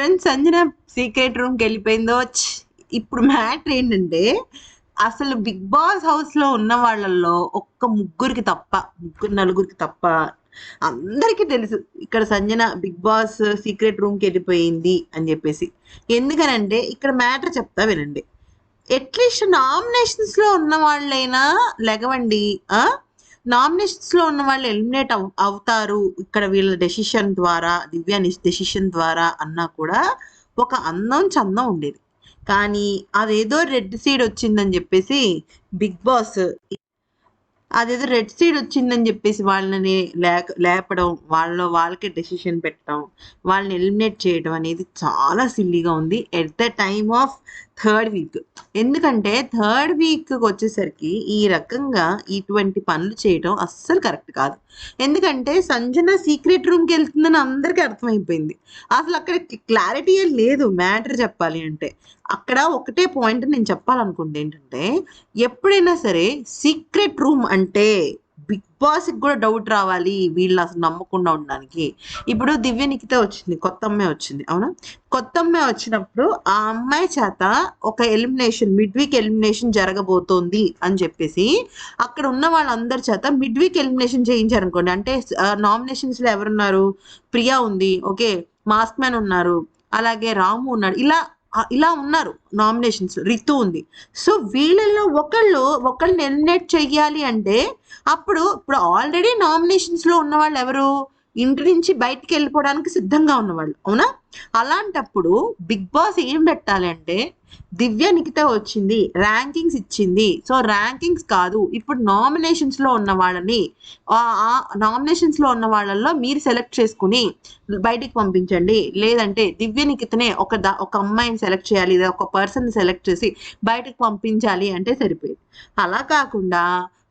Friends Sanjana secret రూమ్కి వెళ్ళిపోయిందో ఇప్పుడు matter ఏంటంటే అసలు బిగ్ బాస్ హౌస్లో ఉన్న వాళ్ళల్లో ఒక్క ముగ్గురికి తప్ప ముగ్గురు నలుగురికి తప్ప అందరికీ తెలుసు ఇక్కడ సంజన బిగ్ బాస్ సీక్రెట్ రూమ్కి వెళ్ళిపోయింది అని చెప్పేసి. ఎందుకనంటే ఇక్కడ మ్యాటర్ చెప్తా వినండి. అట్లీస్ట్ నామినేషన్స్లో ఉన్న వాళ్ళైనా లెగవండి ఆ నామినేషన్స్లో ఉన్న వాళ్ళు ఎలిమినేట్ అవ్ అవుతారు. ఇక్కడ వీళ్ళ డెసిషన్ ద్వారా దివ్య డెసిషన్ ద్వారా అన్నా కూడా ఒక అందం చందం ఉండేది. కానీ అదేదో రెడ్ సీడ్ వచ్చిందని చెప్పేసి బిగ్ బాస్ అదేదో రెడ్ సీడ్ వచ్చిందని చెప్పేసి వాళ్ళని లేక లేపడం వాళ్ళ వాళ్ళకి డెసిషన్ పెట్టడం వాళ్ళని ఎలిమినేట్ చేయడం అనేది చాలా సిల్లీగా ఉంది. At the time of third week. ఎందుకంటే థర్డ్ వీక్ వచ్చేసరికి ఈ రకంగా ఇటువంటి పనులు చేయడం అస్సలు కరెక్ట్ కాదు. ఎందుకంటే సంజన సీక్రెట్ రూమ్కి వెళ్తుందని అందరికీ అర్థమైపోయింది. అసలు అక్కడ క్లారిటీ లేదు మ్యాటర్ చెప్పాలి అంటే. అక్కడ ఒకటే పాయింట్ నేను చెప్పాలనుకుంటే ఏంటంటే ఎప్పుడైనా సరే సీక్రెట్ రూమ్ అంటే బిగ్ బాస్కి కూడా డౌట్ రావాలి వీళ్ళు అసలు నమ్మకుండా ఉండడానికి. ఇప్పుడు దివ్య నిఖిత వచ్చింది కొత్త అమ్మాయి వచ్చింది అవునా? కొత్త అమ్మాయి వచ్చినప్పుడు ఆ అమ్మాయి చేత ఒక ఎలిమినేషన్ మిడ్ వీక్ ఎలిమినేషన్ జరగబోతోంది అని చెప్పేసి అక్కడ ఉన్న వాళ్ళందరి చేత మిడ్ వీక్ ఎలిమినేషన్ చేయించారు అనుకోండి అంటే నామినేషన్స్లో ఎవరున్నారు? ప్రియా ఉంది ఓకే మాస్క్ మ్యాన్ ఉన్నారు అలాగే రాము ఉన్నాడు. ఇలా ఇలా ఉన్నారు నామినేషన్స్ రితు ఉంది. సో వీళ్ళల్లో ఒకళ్ళు ఒకళ్ళు ఎలిమినేట్ చెయ్యాలి అంటే అప్పుడు ఇప్పుడు ఆల్రెడీ నామినేషన్స్లో ఉన్న వాళ్ళు ఎవరు? ఇంటి నుంచి బయటికి వెళ్ళిపోవడానికి సిద్ధంగా ఉన్నవాళ్ళు అవునా? అలాంటప్పుడు బిగ్ బాస్ ఏం పెట్టాలి అంటే దివ్య నిఖిత వచ్చింది ర్యాంకింగ్స్ ఇచ్చింది. సో ర్యాంకింగ్స్ కాదు ఇప్పుడు నామినేషన్స్లో ఉన్న వాళ్ళని నామినేషన్స్లో ఉన్న వాళ్ళల్లో మీరు సెలెక్ట్ చేసుకుని బయటికి పంపించండి. లేదంటే దివ్య నిఖితనే ఒక దా ఒక అమ్మాయిని సెలెక్ట్ చేయాలి లేదా ఒక పర్సన్ సెలెక్ట్ చేసి బయటకు పంపించాలి అంటే సరిపోయేది. అలా కాకుండా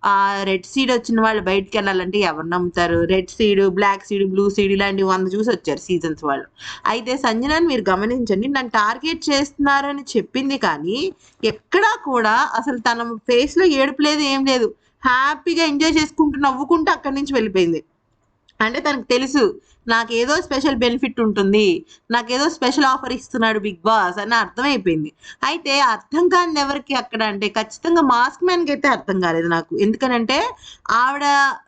ఆ రెడ్ సీడ్ వచ్చిన వాళ్ళు బయటికి వెళ్ళాలంటే ఎవరు నమ్ముతారు? Red seed black seed blue seed ఇలాంటివి వంద చూసి వచ్చారు సీజన్స్ వాళ్ళు. అయితే సంజనాన్ని మీరు గమనించండి నన్ను టార్గెట్ చేస్తున్నారని చెప్పింది కానీ ఎక్కడా కూడా అసలు తన ఫేస్లో ఏడుపు లేదు ఏం లేదు. హ్యాపీగా ఎంజాయ్ చేసుకుంటూ నవ్వుకుంటూ అక్కడి నుంచి వెళ్ళిపోయింది. అంటే తనకు తెలుసు నాకేదో స్పెషల్ బెనిఫిట్ ఉంటుంది నాకేదో స్పెషల్ ఆఫర్ ఇస్తున్నాడు బిగ్ బాస్ అని అర్థమైపోయింది. అయితే అర్థం కాని ఎవరికి అక్కడ అంటే ఖచ్చితంగా మాస్క్ మ్యాన్కి అయితే అర్థం కాలేదు నాకు. ఎందుకనంటే ఆవిడ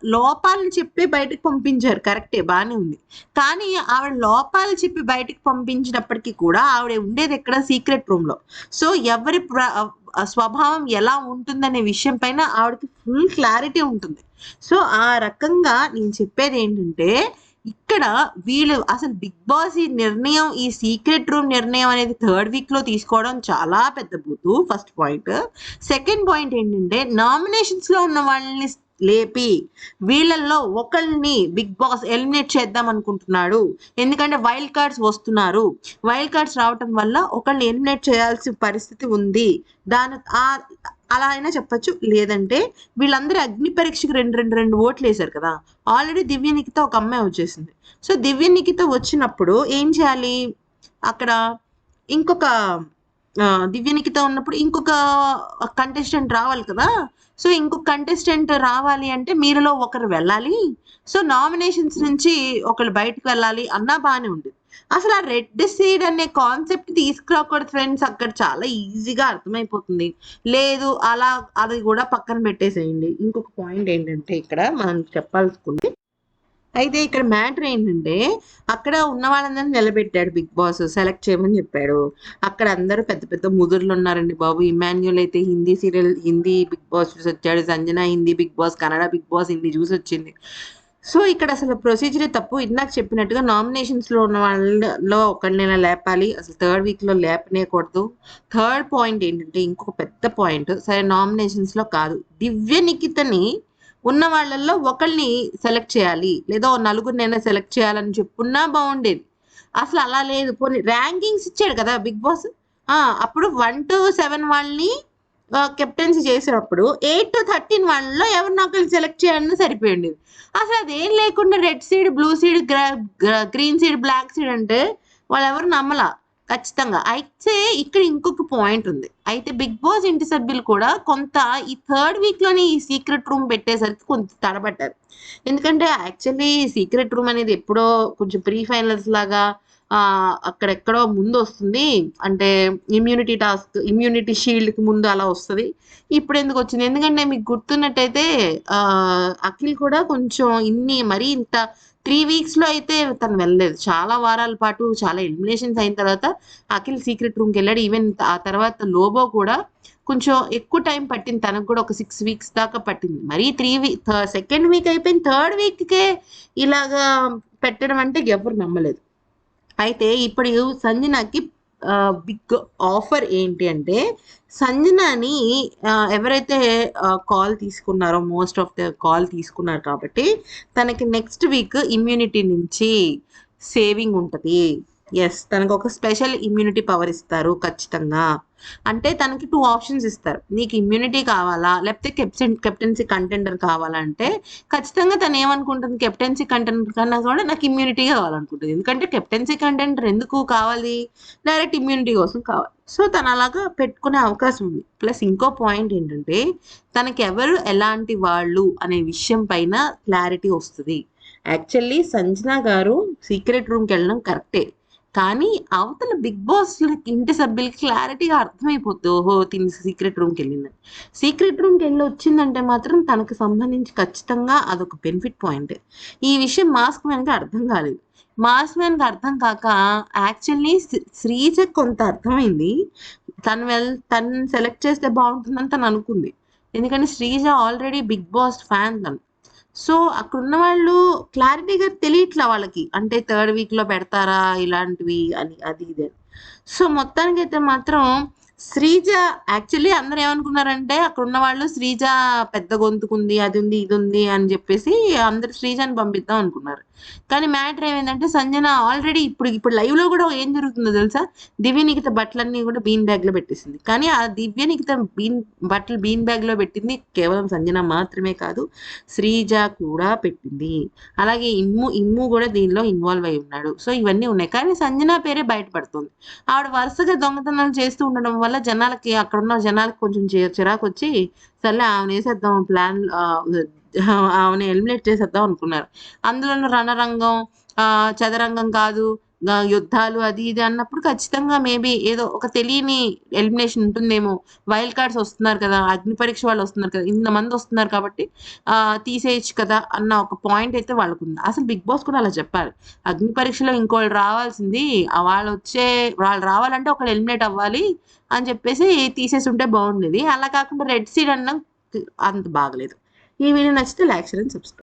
లోపాలను చెప్పి బయటకు పంపించారు కరెక్టే బాగానే ఉంది. కానీ ఆవిడ లోపాలు చెప్పి బయటకు పంపించినప్పటికీ కూడా ఆవిడ ఉండేది ఎక్కడ సీక్రెట్ రూమ్లో. సో ఎవరి ప్ర- స్వభావం ఎలా ఉంటుందనే విషయం పైన ఆవిడకి ఫుల్ క్లారిటీ ఉంటుంది. సో ఆ రకంగా నేను చెప్పేది ఏంటంటే ఇక్కడ వీళ్ళు అసలు బిగ్ బాస్ ఈ నిర్ణయం ఈ సీక్రెట్ రూమ్ నిర్ణయం అనేది థర్డ్ వీక్లో తీసుకోవడం చాలా పెద్ద బూతు ఫస్ట్ పాయింట్ సెకండ్ పాయింట్ ఏంటంటే నామినేషన్స్లో ఉన్న వాళ్ళని లేపి వీళ్ళల్లో ఒకళ్ళని బిగ్ బాస్ ఎలిమినేట్ చేద్దాం అనుకుంటున్నాడు. ఎందుకంటే వైల్డ్ కార్డ్స్ వస్తున్నారు. వైల్డ్ కార్డ్స్ రావటం వల్ల ఒకళ్ళని ఎలిమినేట్ చేయాల్సిన పరిస్థితి ఉంది. దాని అలా అయినా చెప్పొచ్చు. లేదంటే వీళ్ళందరూ అగ్ని పరీక్షకు రెండు రెండు రెండు ఓట్లు వేశారు కదా. ఆల్రెడీ దివ్య నిఖిత ఒక అమ్మాయి వచ్చేసింది. సో దివ్య నిఖిత వచ్చినప్పుడు ఏం చేయాలి? అక్కడ ఇంకొక ఆ, దివ్య నిఖిత ఉన్నప్పుడు ఇంకొక కంటెస్టెంట్ రావాలి కదా. సో ఇంకొక కంటెస్టెంట్ రావాలి అంటే మీరులో ఒకరు వెళ్ళాలి. సో నామినేషన్స్ నుంచి ఒకరు బయటకు వెళ్ళాలి అన్నా బాగానే ఉండేది. అసలు ఆ రెడ్ సీడ్ అనే కాన్సెప్ట్ తీసుకురాకూడదు ఫ్రెండ్స్ అక్కడ చాలా ఈజీగా అర్థమైపోతుంది. లేదు అలా అది కూడా పక్కన పెట్టేసేయండి. ఇంకొక పాయింట్ ఏంటంటే ఇక్కడ మనం చెప్పాల్సుకుంది అయితే ఇక్కడ మ్యాటర్ ఏంటంటే అక్కడ ఉన్న వాళ్ళందరినీ నిలబెట్టాడు బిగ్ బాస్ సెలెక్ట్ చేయమని చెప్పాడు. అక్కడ అందరూ పెద్ద పెద్ద ముదురులు ఉన్నారండి బాబు. ఇమాన్యుల్ అయితే Hindi serial Hindi Bigg Boss చూసి వచ్చాడు. Sanjana Hindi Bigg Boss Kannada Bigg Boss Hindi చూసి వచ్చింది. సో ఇక్కడ అసలు ప్రొసీజరే తప్పు. ఇందాక చెప్పినట్టుగా నామినేషన్స్లో ఉన్న వాళ్ళలో ఒకరినైనా లేపాలి. అసలు థర్డ్ వీక్లో లేపనేయకూడదు. థర్డ్ పాయింట్ ఏంటంటే ఇంకొక పెద్ద పాయింట్. సరే నామినేషన్స్లో కాదు. దివ్య నిఖితని ఉన్న వాళ్ళల్లో ఒకళ్ళని సెలెక్ట్ చేయాలి. లేదా నలుగురినైనా సెలెక్ట్ చేయాలని చెప్పున్నా బాగుండేది. అసలు అలా లేదు. పోనీ ర్యాంకింగ్స్ ఇచ్చాడు కదా బిగ్ బాస్. అప్పుడు వన్ టు సెవెన్ వాళ్ళని కెప్టెన్సీ చేసినప్పుడు ఎయిట్ టు థర్టీన్ వాళ్ళలో ఎవరినో ఒకరిని సెలెక్ట్ చేయాలని సరిపోయింది అసలు అదేం లేకుండా red seed blue seed green seed black seed అంటే వాళ్ళు ఎవరు నమ్మలా. ఖచ్చితంగా. అయితే ఇక్కడ ఇంకొక పాయింట్ ఉంది. అయితే బిగ్ బాస్ ఇంటి సభ్యులు కూడా కొంత ఈ థర్డ్ వీక్లోనే ఈ సీక్రెట్ రూమ్ పెట్టేసరికి కొంత తడబడ్డారు. ఎందుకంటే యాక్చువల్లీ సీక్రెట్ రూమ్ అనేది ఎప్పుడో కొంచెం ప్రీ ఫైనల్స్ లాగా అక్కడెక్కడో ముందు వస్తుంది అంటే ఇమ్యూనిటీ టాస్క్ ఇమ్యూనిటీ షీల్డ్‌కి ముందు అలా వస్తుంది. ఇప్పుడు ఎందుకు వచ్చింది? ఎందుకంటే మీకు గుర్తున్నట్టయితే అఖిల్ కూడా కొంచెం ఇన్ని మరీ ఇంత త్రీ వీక్స్‌లో అయితే తను వెళ్ళలేదు. చాలా వారాల పాటు చాలా ఎలిమినేషన్స్ అయిన తర్వాత అఖిల్ సీక్రెట్ రూమ్కి వెళ్ళాడు ఈవెన్ ఆ తర్వాత లోబో కూడా కొంచెం ఎక్కువ టైం పట్టింది. తనకు కూడా ఒక సిక్స్ వీక్స్ దాకా పట్టింది. మరీ త్రీ వీక్ సెకండ్ వీక్ అయిపోయింది. థర్డ్ వీక్‌కే ఇలాగా పెట్టడం అంటే ఎవరు నమ్మలేదు. అయితే ఇప్పుడు సంజనకి బిగ్ ఆఫర్ ఏంటి అంటే సంజనాని ఎవరైతే కాల్ తీసుకున్నారో మోస్ట్ ఆఫ్ ద కాల్ తీసుకున్నారు కాబట్టి తనకి నెక్స్ట్ వీక్ ఇమ్యూనిటీ నుంచి సేవింగ్ ఉంటుంది. ఎస్ తనకు ఒక స్పెషల్ ఇమ్యూనిటీ పవర్ ఇస్తారు ఖచ్చితంగా. అంటే తనకి టూ ఆప్షన్స్ ఇస్తారు. నీకు ఇమ్యూనిటీ కావాలా? లేకపోతే కెప్టెన్ కెప్టెన్సీ కంటెండర్ కావాలా? అంటే ఖచ్చితంగా తనేమనుకుంటుంది కెప్టెన్సీ కంటెండర్ కన్నా కూడా నాకు ఇమ్యూనిటీ కావాలనుకుంటుంది ఎందుకంటే కెప్టెన్సీ కంటెండర్ ఎందుకు కావాలి? డైరెక్ట్ ఇమ్యూనిటీ కోసం కావాలి. సో తను అలాగా పెట్టుకునే అవకాశం ఉంది. ప్లస్ ఇంకో పాయింట్ ఏంటంటే తనకి ఎవరు ఎలాంటి వాళ్ళు అనే విషయం పైన క్లారిటీ వస్తుంది యాక్చువల్లీ సంజన గారు సీక్రెట్ రూమ్‌కెళ్ళడం కరెక్టే. కానీ అవతల బిగ్ బాస్ ఇంటి సభ్యులకి క్లారిటీగా అర్థమైపోద్ది. ఓహో! తిని సీక్రెట్ రూమ్‌కెళ్ళిందని. సీక్రెట్ రూమ్‌కెళ్ళి వచ్చిందంటే మాత్రం తనకు సంబంధించి ఖచ్చితంగా అదొక బెనిఫిట్ పాయింట్ ఈ విషయం మాస్క్ మ్యాన్‌కి అర్థం కాలేదు. మాస్క్ మ్యాన్‌కి అర్థం కాక యాక్చువల్లీ శ్రీజ కొంత అర్థమైంది. తను వెల్ తను సెలెక్ట్ చేస్తే బాగుంటుందని తను అనుకుంది. ఎందుకంటే Sreeja already Bigg Boss fan తను. సో అక్కడున్న వాళ్ళు క్లారిటీగా తెలియట్లా వాళ్ళకి. అంటే థర్డ్ వీక్‌లో పెడతారా ఇలాంటివి అని అది ఇది అని. సో మొత్తానికైతే మాత్రం శ్రీజ యాక్చువల్లీ అందరూ ఏమనుకున్నారంటే అక్కడున్న వాళ్ళు శ్రీజ పెద్ద గొంతుకుంది. అది ఉంది, ఇది ఉంది అని చెప్పేసి అందరు శ్రీజని పంపిద్దాం అనుకున్నారు. కానీ మ్యాటర్ ఏమైందంటే సంజన ఆల్రెడీ ఇప్పుడు ఇప్పుడు లైవ్లో కూడా ఏం జరుగుతుందో తెలుసా? దివ్యనిఖిత బట్టలన్నీ కూడా బీన్ బ్యాగ్లో పెట్టేసింది. కానీ ఆ దివ్యనిఖిత బీన్ బట్టలు బీన్ బ్యాగ్లో పెట్టింది కేవలం సంజన మాత్రమే కాదు. శ్రీజ కూడా పెట్టింది. అలాగే ఇమ్ము ఇమ్ము కూడా దీనిలో ఇన్వాల్వ్ అయి ఉన్నాడు. సో ఇవన్నీ ఉన్నాయి. కానీ సంజన పేరే బయటపడుతుంది. ఆవిడ వరుసగా దొంగతనాలు చేస్తూ ఉండడం వల్ల జనాలకి అక్కడున్న జనాలకి కొంచెం చి చిరాకొచ్చి సర్లే ఆమెనేసేద్దాం ప్లాన్ ఆమెను ఎలిమినేట్ చేసేద్దాం అనుకున్నారు. అందులోనూ రణరంగం చదరంగం కాదు యుద్ధాలు అది ఇది అన్నప్పుడు ఖచ్చితంగా మేబీ ఏదో ఒక తెలియని ఎలిమినేషన్ ఉంటుందేమో. వైల్డ్ కార్డ్స్ వస్తున్నారు కదా! అగ్ని పరీక్ష వాళ్ళు వస్తున్నారు కదా! ఇంతమంది వస్తున్నారు కాబట్టి ఆహ్, తీసేయొచ్చు కదా! అన్న ఒక పాయింట్ అయితే వాళ్ళకు ఉంది అసలు బిగ్ బాస్ కూడా అలా చెప్పాలి. అగ్ని పరీక్షలో ఇంకోళ్ళు రావాల్సింది వాళ్ళు వాళ్ళొచ్చే వాళ్ళు రావాలంటే ఒకళ్ళు ఎలిమినేట్ అవ్వాలి అని చెప్పేసి తీసేసి ఉంటే బాగుండేది అలా కాకుండా రెడ్ సీడ్ అన్నం అంత బాగలేదు. ఈ వీడియో నచ్చితే లైక్, షేర్ అండ్ సబ్స్క్రైబ్.